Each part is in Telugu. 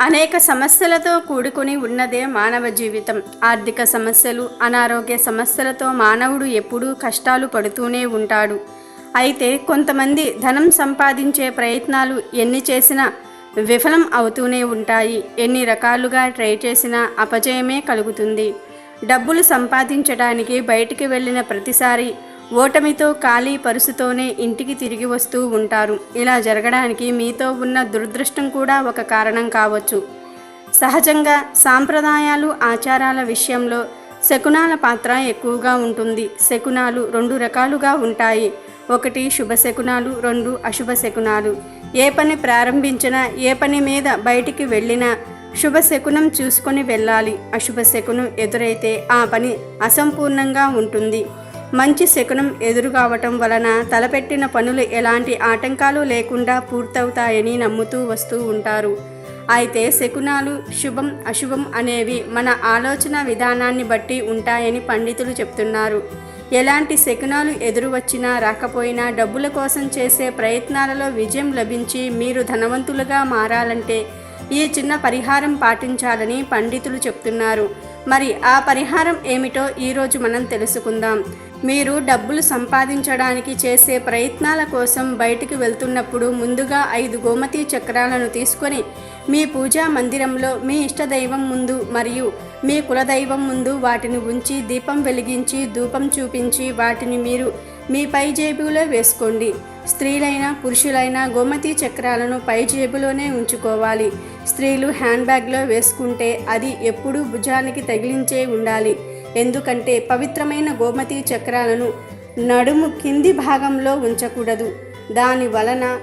అనేక సమస్యలతో కూడుకుని ఉన్నదే మానవ జీవితం. ఆర్థిక సమస్యలు అనారోగ్య సమస్యలతో మానవుడు ఎప్పుడూ కష్టాలు పడుతూనే ఉంటాడు. అయితే కొంతమంది ధనం సంపాదించే ప్రయత్నాలు ఎన్ని చేసినా విఫలం అవుతూనే ఉంటాయి. ఎన్ని రకాలుగా ట్రై చేసినా అపజయమే కలుగుతుంది. డబ్బులు సంపాదించడానికి బయటికి వెళ్ళిన ప్రతిసారి ఓటమితో ఖాళీ పరుసుతోనే ఇంటికి తిరిగి వస్తూ ఉంటారు. ఇలా జరగడానికి మీతో ఉన్న దురదృష్టం కూడా ఒక కారణం కావచ్చు. సహజంగా సాంప్రదాయాలు ఆచారాల విషయంలో శకునాల పాత్ర ఎక్కువగా ఉంటుంది. శకునాలు రెండు రకాలుగా ఉంటాయి. ఒకటి శుభ శకునాలు రెండు అశుభ శకునాలు. ఏ పని ప్రారంభించినా ఏ పని మీద బయటికి వెళ్ళినా శుభ శకునం చూసుకొని వెళ్ళాలి. అశుభ శకునం ఎదురైతే ఆ పని అసంపూర్ణంగా ఉంటుంది. మంచి శకునం ఎదురు కావటం వలన తలపెట్టిన పనులు ఎలాంటి ఆటంకాలు లేకుండా పూర్తవుతాయని నమ్ముతూ వస్తూ ఉంటారు. అయితే శకునాలు శుభం అశుభం అనేవి మన ఆలోచన విధానాన్ని బట్టి ఉంటాయని పండితులు చెప్తున్నారు. ఎలాంటి శకునాలు ఎదురు వచ్చినా రాకపోయినా డబ్బుల కోసం చేసే ప్రయత్నాలలో విజయం లభించి మీరు ధనవంతులుగా మారాలంటే ఈ చిన్న పరిహారం పాటించాలని పండితులు చెప్తున్నారు. మరి ఆ పరిహారం ఏమిటో ఈరోజు మనం తెలుసుకుందాం. మీరు డబ్బులు సంపాదించడానికి చేసే ప్రయత్నాల కోసం బయటికి వెళ్తున్నప్పుడు ముందుగా ఐదు గోమతి చక్రాలను తీసుకొని మీ పూజా మందిరంలో మీ ఇష్టదైవం ముందు మరియు మీ కులదైవం ముందు వాటిని ఉంచి దీపం వెలిగించి ధూపం చూపించి వాటిని మీరు మీ పై జేబులో వేసుకోండి. స్త్రీలైనా పురుషులైనా గోమతి చక్రాలను పై జేబులోనే ఉంచుకోవాలి. స్త్రీలు హ్యాండ్ బ్యాగ్లో వేసుకుంటే అది ఎప్పుడూ భుజానికి తగిలించే ఉండాలి. ఎందుకంటే పవిత్రమైన గోమతి చక్రాలను నడుము కింది భాగంలో ఉంచకూడదు. దాని వలన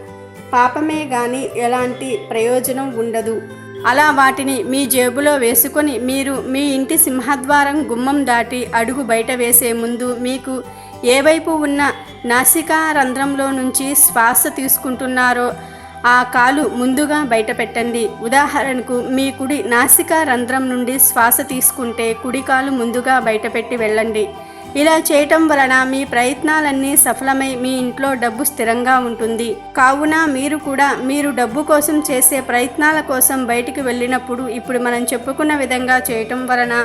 పాపమే గాని ఎలాంటి ప్రయోజనం ఉండదు. అలా వాటిని మీ జేబులో వేసుకొని మీరు మీ ఇంటి సింహద్వారం గుమ్మం దాటి అడుగు బయట వేసే ముందు మీకు ఏ వైపు ఉన్న నాసికా రంధ్రంలో నుంచి శ్వాస తీసుకుంటున్నారో ఆ కాలు ముందుగా బయటపెట్టండి. ఉదాహరణకు మీ కుడి నాసికా రంధ్రం నుండి శ్వాస తీసుకుంటే కుడి కాలు ముందుగా బయటపెట్టి వెళ్ళండి. ఇలా చేయటం వలన మీ ప్రయత్నాలన్నీ సఫలమై మీ ఇంట్లో డబ్బు స్థిరంగా ఉంటుంది. కావున మీరు కూడా మీరు డబ్బు కోసం చేసే ప్రయత్నాల కోసం బయటికి వెళ్ళినప్పుడు ఇప్పుడు మనం చెప్పుకున్న విధంగా చేయటం వలన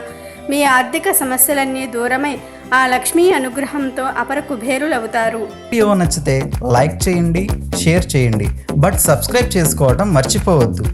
మీ ఆర్థిక సమస్యలన్నీ దూరమై ఆ లక్ష్మీ అనుగ్రహంతో అపర కుబేరులవుతారు. వీడియో నచ్చితే లైక్ చేయండి షేర్ చేయండి. బట్ సబ్స్క్రైబ్ చేసుకోవడం మర్చిపోవద్దు.